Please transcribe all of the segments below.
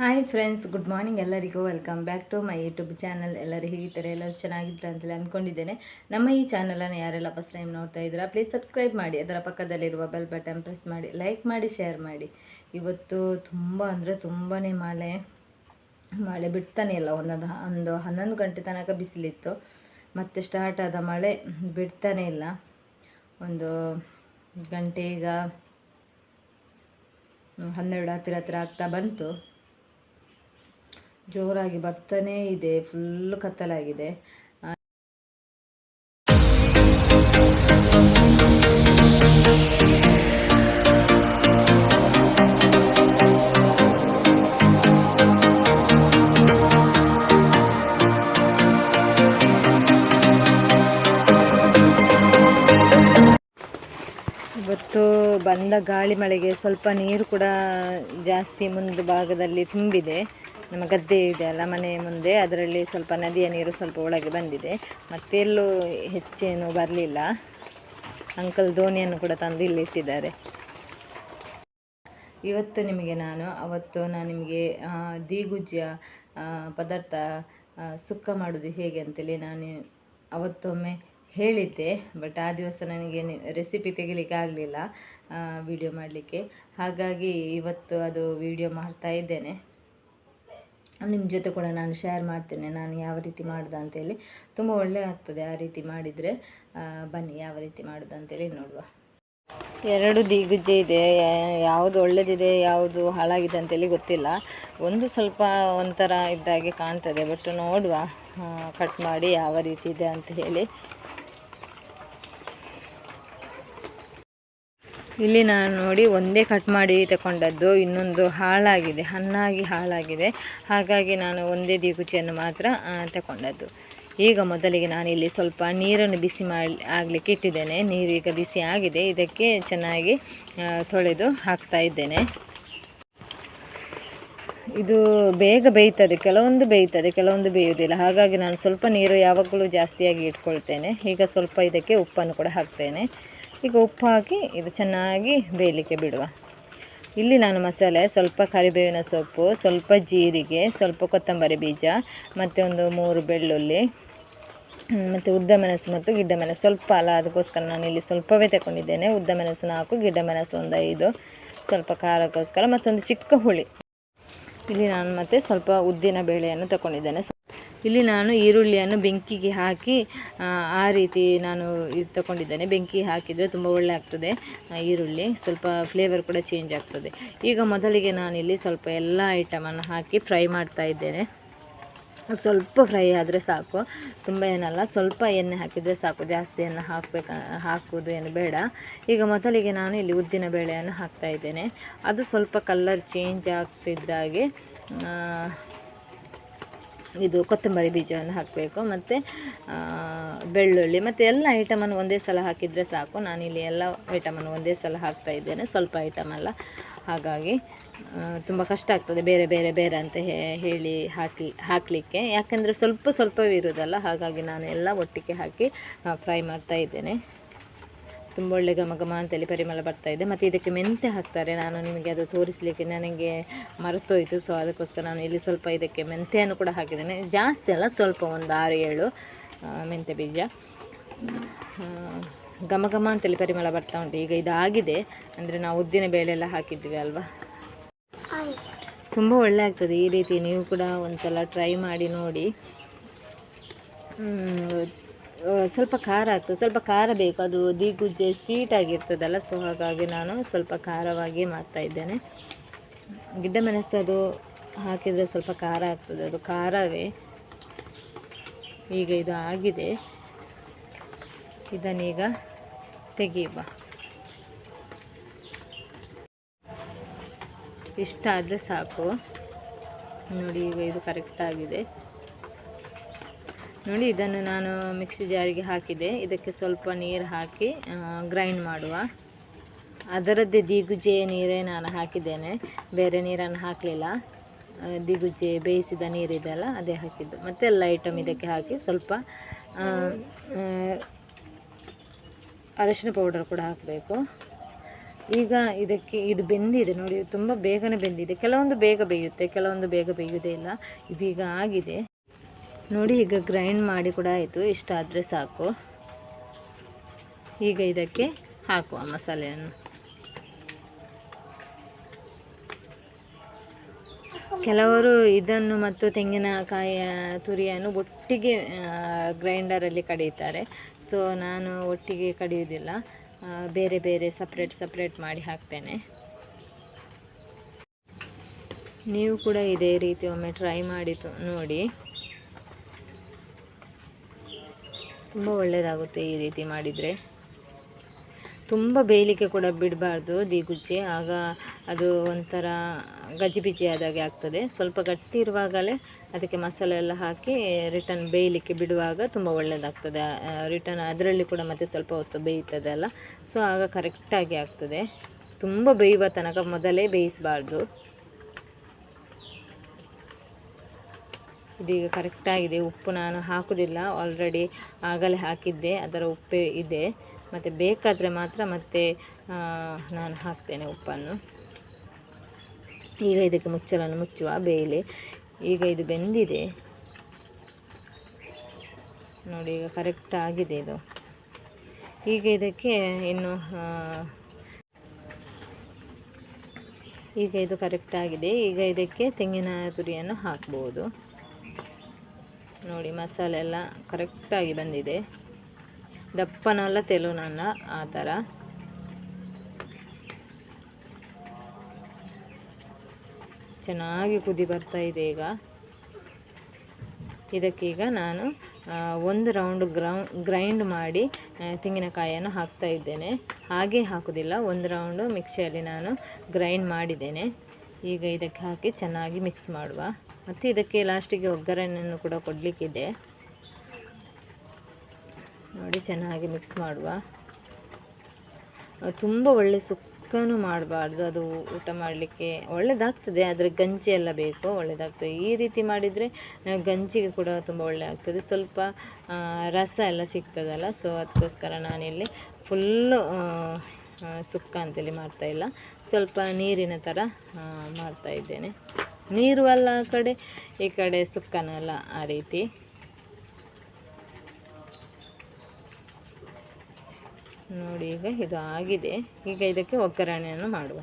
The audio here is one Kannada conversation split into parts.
ಹಾಯ್ ಫ್ರೆಂಡ್ಸ್ ಗುಡ್ ಮಾರ್ನಿಂಗ್ ಎಲ್ಲರಿಗೂ. Welcome back to my YouTube channel ಎಲ್ಲರೂ ಹೇಗಿದ್ದಾರೆ? ಎಲ್ಲರೂ ಚೆನ್ನಾಗಿದ್ದಾರೆ ಅಂತೇಳಿ ಅಂದ್ಕೊಂಡಿದ್ದೇನೆ ನಮ್ಮ ಈ ಚಾನಲನ್ನು ಯಾರೆಲ್ಲ ಫಸ್ಟ್ ಟೈಮ್ ನೋಡ್ತಾ ಇದ್ದೀರಾ ಪ್ಲೀಸ್ ಸಬ್ಸ್ಕ್ರೈಬ್ ಮಾಡಿ. ಅದರ ಪಕ್ಕದಲ್ಲಿರುವ ಬೆಲ್ ಬಟನ್ ಪ್ರೆಸ್ ಮಾಡಿ ಲೈಕ್ ಮಾಡಿ ಶೇರ್ ಮಾಡಿ. ಇವತ್ತು ತುಂಬ ಅಂದರೆ ತುಂಬಾ ಮಳೆ. ಮಳೆ ಬಿಡ್ತಾನೆ ಇಲ್ಲ. ಒಂದೊಂದು ಒಂದು ಹನ್ನೊಂದು ಗಂಟೆ ತನಕ ಬಿಸಿಲಿತ್ತು. ಮತ್ತೆ ಸ್ಟಾರ್ಟ್ ಆದ ಮಳೆ ಬಿಡ್ತಾನೆ ಇಲ್ಲ. ಒಂದು ಗಂಟೆ ಈಗ ಹನ್ನೆರಡು ಹತ್ತಿರ ಹತ್ತಿರ ಆಗ್ತಾ ಬಂತು. ಜೋರಾಗಿ ಬರ್ತಾನೇ ಇದೆ ಫುಲ್ ಕತ್ತಲಾಗಿದೆ. ಇವತ್ತು ಬಂದ ಗಾಳಿ ಮಳೆಗೆ ಸ್ವಲ್ಪ ನೀರು ಕೂಡ ಜಾಸ್ತಿ ಮುಂದೆ ಭಾಗದಲ್ಲಿ ತುಂಬಿದೆ. ನಮ್ಮ ಗದ್ದೆ ಇದೆ ಅಲ್ಲ, ಮನೆ ಮುಂದೆ. ಅದರಲ್ಲಿ ಸ್ವಲ್ಪ ನದಿಯ ನೀರು ಸ್ವಲ್ಪ ಒಳಗೆ ಬಂದಿದೆ. ಮತ್ತೆ ಎಲ್ಲೂ ಹೆಚ್ಚೇನು ಬರಲಿಲ್ಲ. ಅಂಕಲ್ ದೋಣಿಯನ್ನು ಕೂಡ ತಂದು ಇಲ್ಲಿ ಇಟ್ಟಿದ್ದಾರೆ. ಇವತ್ತು ನಿಮಗೆ ನಾನು, ಅವತ್ತು ನಾನು ನಿಮಗೆ ದೀಗುಜ್ಜಿಯ ಪದಾರ್ಥ ಸುಕ್ಕ ಮಾಡೋದು ಹೇಗೆ ಅಂತೇಳಿ ನಾನು ಅವತ್ತೊಮ್ಮೆ ಹೇಳಿದ್ದೆ. ಬಟ್ ಆ ದಿವಸ ನನಗೆ ರೆಸಿಪಿ ತೆಗಿಲಿಕ್ಕೆ ಆಗಲಿಲ್ಲ ವಿಡಿಯೋ ಮಾಡಲಿಕ್ಕೆ. ಹಾಗಾಗಿ ಇವತ್ತು ಅದು ವಿಡಿಯೋ ಮಾಡ್ತಾ ಇದ್ದೇನೆ. ನಿಮ್ಮ ಜೊತೆ ಕೂಡ ನಾನು ಶೇರ್ ಮಾಡ್ತೇನೆ, ನಾನು ಯಾವ ರೀತಿ ಮಾಡೋದು ಅಂತೇಳಿ ತುಂಬ ಒಳ್ಳೆ ಆಗ್ತದೆ ಆ ರೀತಿ ಮಾಡಿದರೆ. ಬನ್ನಿ ಯಾವ ರೀತಿ ಮಾಡೋದು ಅಂತೇಳಿ ನೋಡುವ. ಎರಡು ದಿಗುಜ್ಜೆ ಇದೆ, ಯಾವುದು ಒಳ್ಳೆದಿದೆ, ಯಾವುದು ಹಾಳಾಗಿದೆ ಅಂತೇಳಿ ಗೊತ್ತಿಲ್ಲ. ಒಂದು ಸ್ವಲ್ಪ ಒಂಥರ ಇದ್ದಾಗೆ ಕಾಣ್ತದೆ ಬಟ್ ನೋಡುವ ಕಟ್ ಮಾಡಿ ಯಾವ ರೀತಿ ಇದೆ ಅಂತ ಹೇಳಿ. ಇಲ್ಲಿ ನಾನು ನೋಡಿ ಒಂದೇ ಕಟ್ ಮಾಡಿ ತಗೊಂಡದ್ದು ಇನ್ನೊಂದು ಹಾಳಾಗಿದೆ, ಹಣ್ಣಾಗಿ ಹಾಳಾಗಿದೆ. ಹಾಗಾಗಿ ನಾನು ಒಂದೇ ದಿಗುಚಿಯನ್ನು ಮಾತ್ರ ತಗೊಂಡದ್ದು ಈಗ ಮೊದಲಿಗೆ ನಾನು ಇಲ್ಲಿ ಸ್ವಲ್ಪ ನೀರನ್ನು ಬಿಸಿ ಮಾಡಿ, ಆಗಲಿಕ್ಕೆ ಇಟ್ಟಿದ್ದೇನೆ. ನೀರು ಈಗ ಬಿಸಿ ಆಗಿದೆ. ಇದಕ್ಕೆ ಚೆನ್ನಾಗಿ ತೊಳೆದು ಹಾಕ್ತಾ ಇದ್ದೇನೆ. ಇದು ಬೇಗ ಬೇಯ್ತದೆ, ಕೆಲವೊಂದು ಬೇಯ್ತದೆ, ಕೆಲವೊಂದು ಬೇಯುವುದಿಲ್ಲ. ಹಾಗಾಗಿ ನಾನು ಸ್ವಲ್ಪ ನೀರು ಯಾವಾಗಲೂ ಜಾಸ್ತಿಯಾಗಿ ಇಟ್ಕೊಳ್ತೇನೆ. ಈಗ ಸ್ವಲ್ಪ ಇದಕ್ಕೆ ಉಪ್ಪನ್ನು ಕೂಡ ಹಾಕ್ತೇನೆ. ಈಗ ಉಪ್ಪು ಹಾಕಿ ಇದು ಚೆನ್ನಾಗಿ ಬೇಯಲಿಕ್ಕೆ ಬಿಡುವ. ಇಲ್ಲಿ ನಾನು ಮಸಾಲೆ, ಸ್ವಲ್ಪ ಕರಿಬೇವಿನ ಸೊಪ್ಪು, ಸ್ವಲ್ಪ ಜೀರಿಗೆ, ಸ್ವಲ್ಪ ಕೊತ್ತಂಬರಿ ಬೀಜ, ಮತ್ತು ಒಂದು ಮೂರು ಬೆಳ್ಳುಳ್ಳಿ ಮತ್ತು ಉದ್ದ ಮೆಣಸು ಮತ್ತು ಗಿಡ್ಡ ಮೆಣಸು. ಸ್ವಲ್ಪ ಅಲ್ಲ ಅದಕ್ಕೋಸ್ಕರ ನಾನು ಇಲ್ಲಿ ಸ್ವಲ್ಪವೇ ತಗೊಂಡಿದ್ದೇನೆ ಉದ್ದ ಮೆಣಸು ನಾಲ್ಕು ಗಿಡ್ಡ ಮೆಣಸು ಒಂದು ಐದು, ಸ್ವಲ್ಪ ಖಾರಕ್ಕೋಸ್ಕರ ಮತ್ತೊಂದು ಚಿಕ್ಕ ಹುಳಿ. ಇಲ್ಲಿ ನಾನು ಮತ್ತೆ ಸ್ವಲ್ಪ ಉದ್ದಿನ ಬೇಳೆಯನ್ನು ತಗೊಂಡಿದ್ದೇನೆ ಇಲ್ಲಿ ನಾನು ಈರುಳ್ಳಿಯನ್ನು ಬೆಂಕಿಗೆ ಹಾಕಿ ಆ, ರೀತಿ ನಾನು ಇದು ತಗೊಂಡಿದ್ದೇನೆ. ಬೆಂಕಿ ಹಾಕಿದರೆ ತುಂಬ ಒಳ್ಳೆ ಆಗ್ತದೆ ಈರುಳ್ಳಿ. ಸ್ವಲ್ಪ ಫ್ಲೇವರ್ ಕೂಡ ಚೇಂಜ್ ಆಗ್ತದೆ. ಈಗ ಮೊದಲಿಗೆ ನಾನಿಲ್ಲಿ ಸ್ವಲ್ಪ ಎಲ್ಲ ಐಟಮನ್ನು ಹಾಕಿ ಫ್ರೈ ಮಾಡ್ತಾ ಇದ್ದೇನೆ. ಸ್ವಲ್ಪ ಫ್ರೈ ಆದರೆ ಸಾಕು. ತುಂಬ ಏನಲ್ಲ ಸ್ವಲ್ಪ ಎಣ್ಣೆ ಹಾಕಿದರೆ ಸಾಕು. ಜಾಸ್ತಿ ಎಣ್ಣೆ ಹಾಕಬೇಕು ಹಾಕುವುದು ಏನು ಬೇಡ. ಈಗ ಮೊದಲಿಗೆ ನಾನು ಇಲ್ಲಿ ಉದ್ದಿನ ಬೇಳೆಯನ್ನು ಹಾಕ್ತಾ ಇದ್ದೇನೆ. ಅದು ಸ್ವಲ್ಪ ಕಲ್ಲರ್ ಚೇಂಜ್ ಆಗ್ತಿದ್ದಾಗೆ ಇದು ಕೊತ್ತಂಬರಿ ಬೀಜವನ್ನು ಹಾಕಬೇಕು, ಮತ್ತು ಬೆಳ್ಳುಳ್ಳಿ, ಮತ್ತು ಎಲ್ಲ ಐಟಮನ್ನು ಒಂದೇ ಸಲ ಹಾಕಿದರೆ ಸಾಕು. ನಾನಿಲ್ಲಿ ಎಲ್ಲ ಐಟಮನ್ನು ಒಂದೇ ಸಲ ಹಾಕ್ತಾ ಇದ್ದೇನೆ, ಸ್ವಲ್ಪ ಐಟಮ್ ಅಲ್ಲ. ಹಾಗಾಗಿ ತುಂಬ ಕಷ್ಟ ಆಗ್ತದೆ ಬೇರೆ ಬೇರೆ ಬೇರೆ ಅಂತ ಹೇಳಿ ಹಾಕಿ ಹಾಕಲಿಕ್ಕೆ. ಯಾಕೆಂದರೆ ಸ್ವಲ್ಪ, ಸ್ವಲ್ಪವೇ ಇರೋದಲ್ಲ, ಹಾಗಾಗಿ ನಾನು ಎಲ್ಲ ಒಟ್ಟಿಗೆ ಹಾಕಿ ಫ್ರೈ ಮಾಡ್ತಾ ಇದ್ದೇನೆ. ತುಂಬ ಒಳ್ಳೆ ಘಮ ಘಮ ಅಂತೇಳಿ ಪರಿಮಳ ಬರ್ತಾ ಇದೆ. ಮತ್ತು ಇದಕ್ಕೆ ಮೆಂತೆ ಹಾಕ್ತಾರೆ. ನಾನು ನಿಮಗೆ ಅದು ತೋರಿಸಲಿಕ್ಕೆ ನನಗೆ ಮರೆತೋಯಿತು. ಸೊ ಅದಕ್ಕೋಸ್ಕರ ನಾನು ಇಲ್ಲಿ ಸ್ವಲ್ಪ ಇದಕ್ಕೆ ಮೆಂತೆಯನ್ನು ಕೂಡ ಹಾಕಿದ್ದೇನೆ. ಜಾಸ್ತಿ ಅಲ್ಲ, ಸ್ವಲ್ಪ ಒಂದು ಆರು, ಏಳು ಮೆಂತೆ ಬೀಜ. ಘಮ ಘಮ ಅಂತೇಳಿ ಪರಿಮಳ ಬರ್ತಾ ಉಂಟು. ಈಗ ಇದಾಗಿದೆ. ಅಂದರೆ ನಾವು ಉದ್ದಿನ ಬೇಳೆ ಎಲ್ಲ ಹಾಕಿದ್ವಿ ಅಲ್ವಾ? ತುಂಬ ಒಳ್ಳೆ ಆಗ್ತದೆ ಈ ರೀತಿ ನೀವು ಕೂಡ ಒಂದು ಸಲ ಟ್ರೈ ಮಾಡಿ ನೋಡಿ. ಸ್ವಲ್ಪ ಖಾರ ಆಗ್ತದೆ. ಸ್ವಲ್ಪ ಖಾರ ಬೇಕು. ಅದು ದಿಗುಜ್ಜೆ ಸ್ವೀಟ್ ಆಗಿರ್ತದಲ್ಲ ಸೊ ಹಾಗಾಗಿ ನಾನು ಸ್ವಲ್ಪ ಖಾರವಾಗಿ ಮಾಡ್ತಾ ಇದ್ದೇನೆ. ಗಿಡ್ಡ ಮೆಣಸು ಅದು ಹಾಕಿದರೆ ಸ್ವಲ್ಪ ಖಾರ ಆಗ್ತದೆ. ಅದು ಖಾರವೇ. ಈಗ ಇದು ಆಗಿದೆ. ಇದನ್ನೀಗ ತೆಗೆಯುವ. ಇಷ್ಟ ಆದರೆ ಸಾಕು. ನೋಡಿ, ಈಗ ಇದು ಕರೆಕ್ಟ್ ಆಗಿದೆ. ನೋಡಿ, ಇದನ್ನು ನಾನು ಮಿಕ್ಸಿ ಜಾರಿಗೆ ಹಾಕಿದೆ. ಇದಕ್ಕೆ ಸ್ವಲ್ಪ ನೀರು ಹಾಕಿ ಗ್ರೈಂಡ್ ಮಾಡುವ. ಅದರದ್ದೇ ದಿಗುಜೆ ನೀರೇ ನಾನು ಹಾಕಿದ್ದೇನೆ. ಬೇರೆ ನೀರನ್ನು ಹಾಕಲಿಲ್ಲ. ದಿಗುಜೆ ಬೇಯಿಸಿದ ನೀರಿದೆಲ್ಲ ಅದೇ ಹಾಕಿದ್ದು. ಮತ್ತೆ ಎಲ್ಲ ಐಟಮ್ ಇದಕ್ಕೆ ಹಾಕಿ ಸ್ವಲ್ಪ ಅರಶಿನ ಪೌಡರ್ ಕೂಡ ಹಾಕಬೇಕು. ಈಗ ಇದಕ್ಕೆ ಇದು ಬೆಂದಿದೆ ನೋಡಿ, ತುಂಬ ಬೇಗನೆ ಬೆಂದಿದೆ. ಕೆಲವೊಂದು ಬೇಗ ಬೇಯುತ್ತೆ, ಕೆಲವೊಂದು ಬೇಗ ಬೇಯುವುದೇ ಇಲ್ಲ. ಇದೀಗ ಆಗಿದೆ. ನೋಡಿ, ಈಗ ಗ್ರೈಂಡ್ ಮಾಡಿ ಕೂಡ ಆಯಿತು. ಇಷ್ಟಾದರೆ ಸಾಕು. ಈಗ ಇದಕ್ಕೆ ಹಾಕುವ ಮಸಾಲೆಯನ್ನು. ಕೆಲವರು ಇದನ್ನು ಮತ್ತು ತೆಂಗಿನಕಾಯಿಯ ತುರಿಯನ್ನು ಒಟ್ಟಿಗೆ ಗ್ರೈಂಡರಲ್ಲಿ ಕಡಿಯುತ್ತಾರೆ ಸೊ ನಾನು ಒಟ್ಟಿಗೆ ಕಡಿಯುವುದಿಲ್ಲ. ಬೇರೆ ಬೇರೆ ಸಪ್ರೇಟ್ ಸಪ್ರೇಟ್ ಮಾಡಿ ಹಾಕ್ತೇನೆ. ನೀವು ಕೂಡ ಇದೇ ರೀತಿ ಒಮ್ಮೆ ಟ್ರೈ ಮಾಡಿತು ನೋಡಿ. ತುಂಬ ಒಳ್ಳೆಯದಾಗುತ್ತೆ ಈ ರೀತಿ ಮಾಡಿದರೆ. ತುಂಬ ಬೇಯಲಿಕ್ಕೆ ಕೂಡ ಬಿಡಬಾರ್ದು ದೀಗುಜ್ಜೆ. ಆಗ ಅದು ಒಂಥರ ಗಜಿಬಿಜಿ ಆದಾಗೆ ಆಗ್ತದೆ. ಸ್ವಲ್ಪ ಗಟ್ಟಿ ಇರುವಾಗಲೇ ಅದಕ್ಕೆ ಮಸಾಲೆ ಎಲ್ಲ ಹಾಕಿ ರಿಟರ್ನ್ ಬೇಯಲಿಕ್ಕೆ ಬಿಡುವಾಗ ತುಂಬ ಒಳ್ಳೆಯದಾಗ್ತದೆ ರಿಟರ್ನ್ ಅದರಲ್ಲಿ ಕೂಡ ಮತ್ತೆ ಸ್ವಲ್ಪ ಹೊತ್ತು ಬೇಯ್ತದೆ ಅಲ್ಲ. ಸೊ ಆಗ ಕರೆಕ್ಟಾಗಿ ಆಗ್ತದೆ. ತುಂಬ ಬೇಯುವ ತನಕ ಮೊದಲೇ ಬೇಯಿಸಬಾರ್ದು. ಇದೀಗ ಕರೆಕ್ಟಾಗಿದೆ. ಉಪ್ಪು ನಾನು ಹಾಕೋದಿಲ್ಲ. ಆಲ್ರೆಡಿ ಆಗಲೇ ಹಾಕಿದ್ದೆ. ಅದರ ಉಪ್ಪೇ ಇದೆ. ಮತ್ತು ಬೇಕಾದರೆ ಮಾತ್ರ ಮತ್ತೆ ನಾನು ಹಾಕ್ತೇನೆ ಉಪ್ಪನ್ನು. ಈಗ ಇದಕ್ಕೆ ಮುಚ್ಚಲನ್ನು ಮುಚ್ಚುವ ಬೇಯಲಿ ಈಗ ಇದು ಬೆಂದಿದೆ. ನೋಡಿ, ಈಗ ಕರೆಕ್ಟ್ ಆಗಿದೆ ಇದು. ಈಗ ಇದಕ್ಕೆ ಇನ್ನು ಈಗ ಇದು ಕರೆಕ್ಟ್ ಆಗಿದೆ. ಈಗ ಇದಕ್ಕೆ ತೆಂಗಿನ ತುರಿಯನ್ನು ಹಾಕ್ಬೋದು. ನೋಡಿ, ಮಸಾಲೆ ಎಲ್ಲ ಕರೆಕ್ಟಾಗಿ ಬಂದಿದೆ. ದಪ್ಪನಲ್ಲ ತೆಲುನಲ್ಲ ಆ ಥರ. ಚೆನ್ನಾಗಿ ಕುದಿ ಬರ್ತಾ ಇದೆ ಈಗ. ಇದಕ್ಕೀಗ ನಾನು ಒಂದು ರೌಂಡ್ ಗ್ರೌಂಡ್ ಗ್ರೈಂಡ್ ಮಾಡಿ ತೆಂಗಿನಕಾಯನ್ನು ಹಾಕ್ತಾ ಇದ್ದೇನೆ. ಹಾಗೆ ಹಾಕೋದಿಲ್ಲ, ಒಂದು ರೌಂಡು ಮಿಕ್ಸಿಯಲ್ಲಿ ನಾನು ಗ್ರೈಂಡ್ ಮಾಡಿದ್ದೇನೆ. ಈಗ ಇದಕ್ಕೆ ಹಾಕಿ ಚೆನ್ನಾಗಿ ಮಿಕ್ಸ್ ಮಾಡುವ. ಮತ್ತು ಇದಕ್ಕೆ ಲಾಸ್ಟಿಗೆ ಒಗ್ಗರಣೆಯನ್ನು ಕೂಡ ಕೊಡಲಿಕ್ಕಿದೆ. ನೋಡಿ, ಚೆನ್ನಾಗಿ ಮಿಕ್ಸ್ ಮಾಡುವ. ತುಂಬ ಒಳ್ಳೆ ಸುಕ್ಕನೂ ಮಾಡಬಾರ್ದು. ಅದು ಊಟ ಮಾಡಲಿಕ್ಕೆ ಒಳ್ಳೆಯದಾಗ್ತದೆ ಆದರೆ ಗಂಜಿ ಎಲ್ಲ ಬೇಕು ಒಳ್ಳೆಯದಾಗ್ತದೆ ಈ ರೀತಿ ಮಾಡಿದರೆ ಗಂಜಿಗೆ ಕೂಡ ತುಂಬ ಒಳ್ಳೆ ಆಗ್ತದೆ. ಸ್ವಲ್ಪ ರಸ ಎಲ್ಲ ಸಿಗ್ತದಲ್ಲ ಸೊ ಅದಕ್ಕೋಸ್ಕರ ನಾನಿಲ್ಲಿ ಫುಲ್ಲು ಸುಕ್ಕ ಅಂತೇಳಿ ಮಾಡ್ತಾಯಿಲ್ಲ ಸ್ವಲ್ಪ ನೀರಿನ ಥರ ಆ, ಮಾಡ್ತಾ ಇದ್ದೇನೆ. ನೀರು ಅಲ್ಲ ಆ ಕಡೆ ಈ ಕಡೆ ಸುಕ್ಕನಲ್ಲ ಆ ರೀತಿ. ನೋಡಿ ಈಗ ಇದು ಆಗಿದೆ. ಈಗ ಇದಕ್ಕೆ ಒಗ್ಗರಣೆಯನ್ನು ಮಾಡುವ.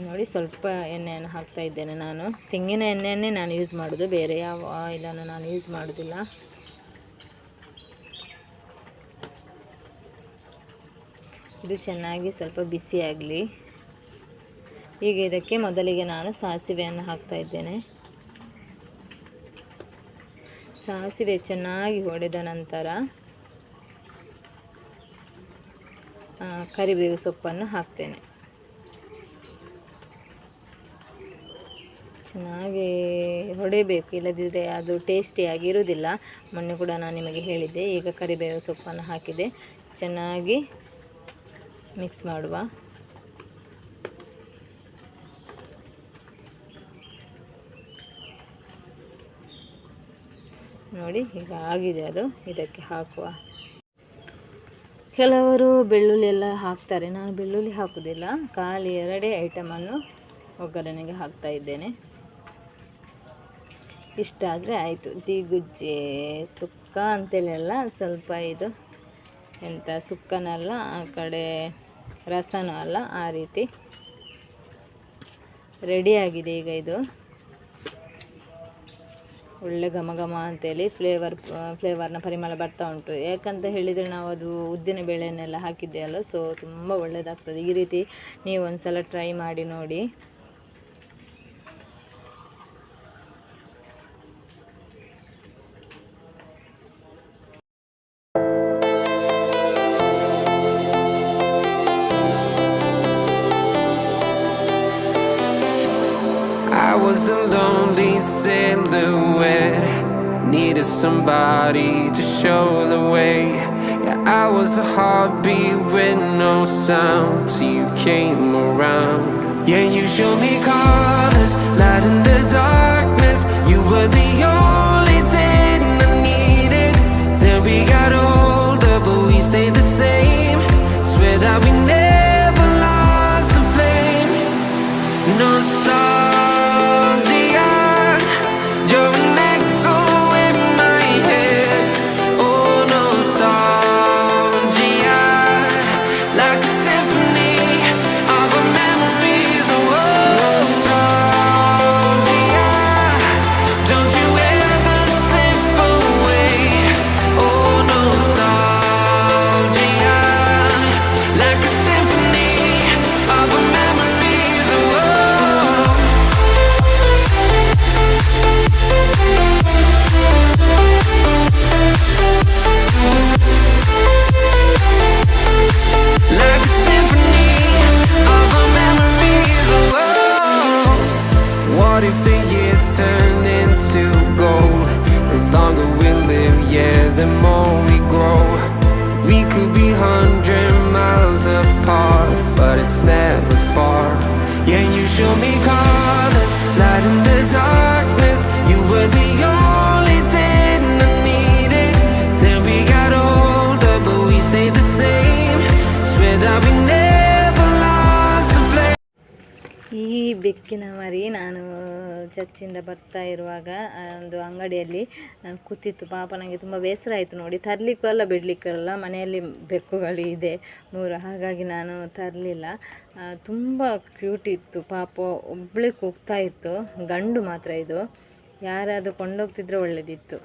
ನೋಡಿ ಸ್ವಲ್ಪ ಎಣ್ಣೆಯನ್ನು ಹಾಕ್ತಾ ಇದ್ದೇನೆ ನಾನು. ತೆಂಗಿನ ಎಣ್ಣೆಯನ್ನೇ ನಾನು ಯೂಸ್ ಮಾಡೋದು. ಬೇರೆ ಯಾವ ಆಯಿಲನ್ನು ನಾನು ಯೂಸ್ ಮಾಡೋದಿಲ್ಲ. ಇದು ಚೆನ್ನಾಗಿ ಸ್ವಲ್ಪ ಬಿಸಿಯಾಗಲಿ ಈಗ ಇದಕ್ಕೆ ಮೊದಲಿಗೆ ನಾನು ಸಾಸಿವೆಯನ್ನು ಹಾಕ್ತಾ ಇದ್ದೇನೆ. ಸಾಸಿವೆ ಚೆನ್ನಾಗಿ ಹೊಡೆದ ನಂತರ ಕರಿಬೇವು ಸೊಪ್ಪನ್ನು ಹಾಕ್ತೇನೆ. ಚೆನ್ನಾಗಿ ಹೊಡೆಯಬೇಕು ಇಲ್ಲದಿದ್ದರೆ ಅದು ಟೇಸ್ಟಿಯಾಗಿ ಇರುವುದಿಲ್ಲ. ಮೊನ್ನೆ ಕೂಡ ನಾನು ನಿಮಗೆ ಹೇಳಿದ್ದೆ, ಈಗ ಕರಿಬೇವು ಸೊಪ್ಪನ್ನು ಹಾಕಿದೆ. ಚೆನ್ನಾಗಿ ಮಿಕ್ಸ್ ಮಾಡುವ. ನೋಡಿ, ಈಗ ಆಗಿದೆ ಅದು. ಇದಕ್ಕೆ ಹಾಕುವ. ಕೆಲವರು ಬೆಳ್ಳುಳ್ಳಿ ಎಲ್ಲ ಹಾಕ್ತಾರೆ. ನಾನು ಬೆಳ್ಳುಳ್ಳಿ ಹಾಕೋದಿಲ್ಲ ಖಾಲಿ ಎರಡೇ ಐಟಮನ್ನು ಒಗ್ಗರಣೆಗೆ ಹಾಕ್ತಾ ಇದ್ದೇನೆ. ಇಷ್ಟ ಆದರೆ ಆಯಿತು. ದಿಗುಜ್ಜೆ, ಸುಕ್ಕ ಅಂತೇಳೆಲ್ಲ ಸ್ವಲ್ಪ ಇದು ಎಂಥ ಸುಕ್ಕನಲ್ಲ, ಆ ಕಡೆ ರಸನೂ ಅಲ್ಲ, ಆ ರೀತಿ. ರೆಡಿಯಾಗಿದೆ ಈಗ ಇದು. ಒಳ್ಳೆ ಘಮ ಘಮ ಅಂತೇಳಿ ಫ್ಲೇವರ್ ಫ್ಲೇವರ್ನ ಪರಿಮಳ ಬರ್ತಾ ಉಂಟು. ಯಾಕಂತ ಹೇಳಿದರೆ ನಾವು ಅದು ಉದ್ದಿನ ಬೇಳೆನೆಲ್ಲ ಹಾಕಿದ್ದೆ ಅಲ್ಲ ಸೊ ತುಂಬ ಒಳ್ಳೆಯದಾಗ್ತದೆ ಈ ರೀತಿ ನೀವು ಒಂದ್ಸಲ ಟ್ರೈ ಮಾಡಿ ನೋಡಿ. Silhouette. Needed somebody to show the way. Yeah, I was a heartbeat with no sound till you came around. Yeah, you showed me colors, light in the darkness. You were the only ಬೆಕ್ಕಿನ ಮರಿ ನಾನು ಚರ್ಚಿಂದ ಬರ್ತಾ ಇರುವಾಗ ಒಂದು ಅಂಗಡಿಯಲ್ಲಿ ಕೂತಿತ್ತು. ಪಾಪ ನನಗೆ ತುಂಬ ಬೇಸರ ಆಯಿತು ನೋಡಿ. ತರಲಿಕ್ಕೂ ಅಲ್ಲ ಬಿಡಲಿಕ್ಕಲ್ಲ, ಮನೆಯಲ್ಲಿ ಬೆಕ್ಕುಗಳು ಇದೆ ಮೂರು ಹಾಗಾಗಿ ನಾನು ತರಲಿಲ್ಲ. ತುಂಬ ಕ್ಯೂಟ್ ಇತ್ತು. ಪಾಪ ಒಬ್ಬಳೇ ಕೂಗ್ತಾ ಇತ್ತು. ಗಂಡು ಮಾತ್ರ ಇದು. ಯಾರಾದರೂ ಕೊಂಡೋಗ್ತಿದ್ರೆ ಒಳ್ಳೆಯದಿತ್ತು